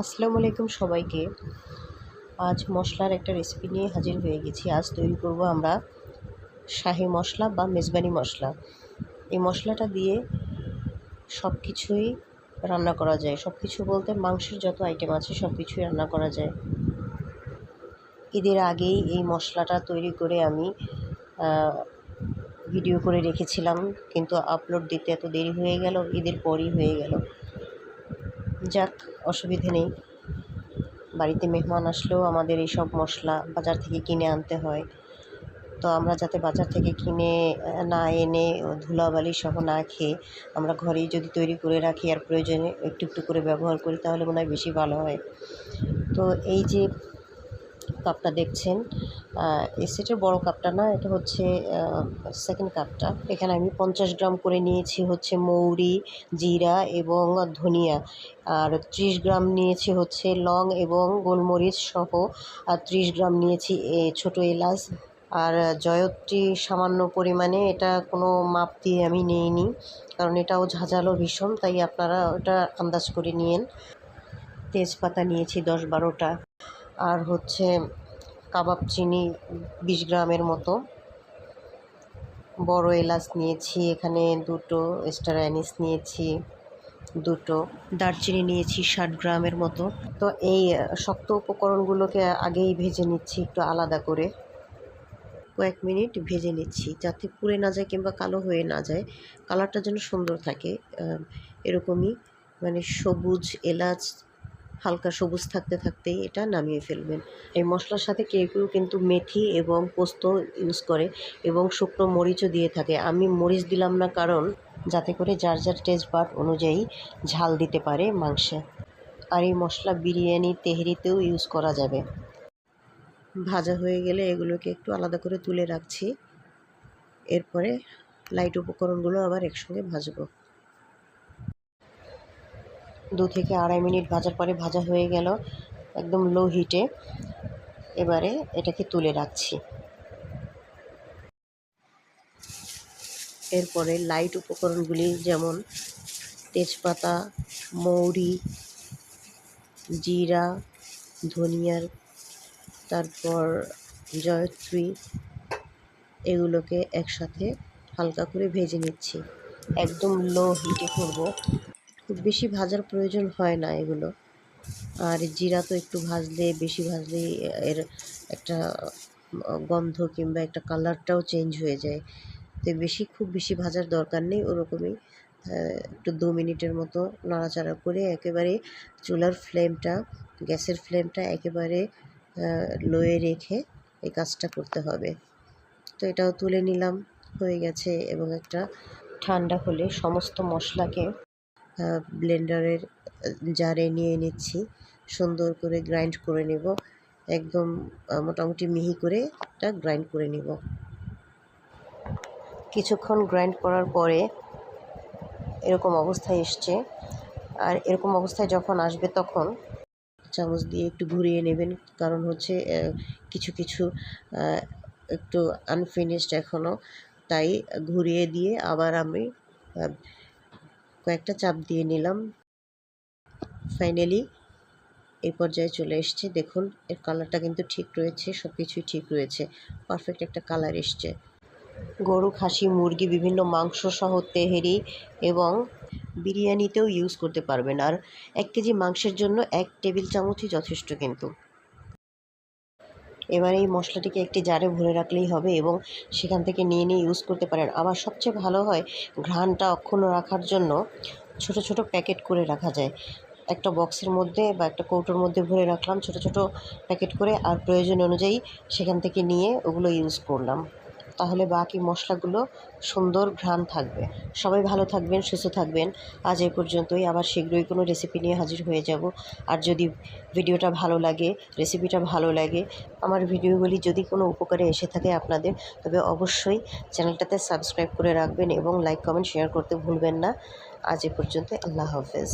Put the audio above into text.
আসসালামু আলাইকুম সবাইকে। আজ মশলার একটা রেসিপি নিয়ে হাজির হয়ে গেছি। আজ তৈরি করব আমরা শাহি মশলা বা মেজবানি মশলা। এই মশলাটা দিয়ে সব কিছুই রান্না করা যায়। সব কিছু বলতে মাংসের যত আইটেম আছে সব কিছুই রান্না করা যায়। ঈদের আগেই এই মশলাটা তৈরি করে আমি ভিডিও করে রেখেছিলাম। কিন্তু আপলোড দিতে এত দেরি হয়ে গেল, ঈদের পরই হয়ে গেল। যাক, অসুবিধে নেই। বাড়িতে মেহমান আসলেও আমাদের এইসব মশলা বাজার থেকে কিনে আনতে হয়। তো আমরা যাতে বাজার থেকে কিনে না এনে ধুলাবালি সহ না খেয়ে আমরা ঘরেই যদি তৈরি করে রাখি আর প্রয়োজনে একটু একটু করে ব্যবহার করি, তাহলে মনে হয় বেশি ভালো হয়। তো এই যে কাপটা দেখছেন। এই সেটের বড় কাপটা না, এটা হচ্ছে সেকেন্ড কাপটা। এখানে আমি পঞ্চাশ গ্রাম করে নিয়েছি হচ্ছে মৌরি, জিরা এবং ধনিয়া। আর ত্রিশ গ্রাম নিয়েছি হচ্ছে লং এবং গোলমরিচ সহ, আর ত্রিশ গ্রাম নিয়েছি ছোট এলাচ। আর জয়ত্রী সামান্য পরিমাণে এটা কোনো মাপ দিয়ে আমি নিইনি, কারণ এটাও ঝাঁঝালো ভীষণ, তাই আপনারা ওটা আন্দাজ করে নিয়েন। তেজপাতা নিয়েছি দশ বারোটা। আর হচ্ছে কাবাব চিনি বিশ গ্রামের মতো। বড় এলাচ নিয়েছি, এখানে দুটো স্টার অ্যানিস নিয়েছি, দুটো। দারচিনি নিয়েছি ষাট গ্রামের মতো। তো এই শক্ত উপকরণগুলোকে আগেই ভেজে নিচ্ছি একটু আলাদা করে। কয়েক মিনিট ভেজে নিচ্ছি যাতে পুড়ে না যায় কিংবা কালো হয়ে না যায়। কালারটা যেন সুন্দর থাকে। এরকমই মানে সবুজ এলাচ হালকা সবুজ থাকতে থাকতেই এটা নামিয়ে ফেলবেন। এই মশলার সাথে কেউ কেউ কিন্তু মেথি এবং পোস্ত ইউজ করে এবং শুকনো মরিচও দিয়ে থাকে। আমি মরিচ দিলাম না কারণ যাতে করে যার যার টেস্ট বাট অনুযায়ী ঝাল দিতে পারে মাংসে। আর এই মশলা বিরিয়ানি, তেহরিতেও ইউজ করা যাবে। ভাজা হয়ে গেলে এগুলোকে একটু আলাদা করে তুলে রাখছি। এরপরে লাইট উপকরণগুলো আবার একসঙ্গে ভাজবো। দু থেকে আড়াই মিনিট ভাজার পরে ভাজা হয়ে গেল একদম লো হিটে এবারে এটাকে তুলে রাখছি। এরপরে লাইট উপকরণগুলি যেমন তেজপাতা, মৌরি, জিরা, ধনিয়ার, তারপর জয়ত্রী, এগুলোকে একসাথে হালকা করে ভেজে নিচ্ছি। একদম লো হিটে করব। খুব বেশি ভাজার প্রয়োজন হয় না এগুলো। আর জিরা তো একটু ভাজলে, বেশি ভাজলে এর একটা গন্ধ কিংবা একটা কালারটাও চেঞ্জ হয়ে যায়। তো বেশি, খুব বেশি ভাজার দরকার নেই ওরকমই। একটু দু মিনিটের মতো নাড়াচাড়া করে একেবারে চুলার ফ্লেমটা গ্যাসের ফ্লেমটা একেবারে লোয়ে রেখে এই কাজটা করতে হবে। তো এটাও তুলে নিলাম, হয়ে গেছে। এবং একটা ঠান্ডা হলে সমস্ত মশলাকে ব্লেন্ডারের জারে নিয়ে নিচ্ছি। সুন্দর করে গ্রাইন্ড করে নেব। একদম মোটামুটি মিহি করে এটা গ্রাইন্ড করে নেব। কিছুক্ষণ গ্রাইন্ড করার পরে এরকম অবস্থায় এসছে। আর এরকম অবস্থায় যখন আসবে তখন চামচ দিয়ে একটু ঘুরিয়ে নেবেন। কারণ হচ্ছে কিছু কিছু একটু আনফিনিশড এখনও তাই ঘুরিয়ে দিয়ে আবার আমি কয়েকটা চাপ দিয়ে নিলাম। ফাইনালি এই পর্যায়ে চলে এসছে। দেখুন, এর কালারটা কিন্তু ঠিক রয়েছে সব কিছুই ঠিক রয়েছে। পারফেক্ট একটা কালার এসছে। গরু, খাসি, মুরগি, বিভিন্ন মাংস সহ তেহেরি এবং বিরিয়ানিতেও ইউজ করতে পারবেন। আর এক কেজি মাংসের জন্য এক টেবিল চামচই যথেষ্ট কিন্তু। এবার এই মশলাটিকে একটি জারে ভরে রাখলেই হবে এবং সেখান থেকে নিয়ে নিয়ে ইউজ করতে পারেন। আবার সবচেয়ে ভালো হয় ঘ্রাণটা অক্ষুণ্ণ রাখার জন্য ছোট ছোট প্যাকেট করে রাখা যায়। একটা বক্সের মধ্যে বা একটা কৌটোর মধ্যে ভরে রাখলাম ছোট ছোট প্যাকেট করে আর প্রয়োজন অনুযায়ী সেখান থেকে নিয়ে ওগুলো ইউজ করলাম। তাহলে বাকি মশলাগুলো সুন্দর ঘ্রাণ থাকবে। সবাই ভালো থাকবেন, সুস্থ থাকবেন। আজ এ পর্যন্তই। আবার শীঘ্রই কোনো রেসিপি নিয়ে হাজির হয়ে যাব। আর যদি ভিডিওটা ভালো লাগে রেসিপিটা ভালো লাগে, আমার ভিডিওগুলি যদি কোনো উপকারে এসে থাকে আপনাদের, তবে অবশ্যই চ্যানেলটাতে সাবস্ক্রাইব করে রাখবেন এবং লাইক কমেন্ট শেয়ার করতে ভুলবেন না। আজ এ পর্যন্ত আল্লাহ হাফেজ।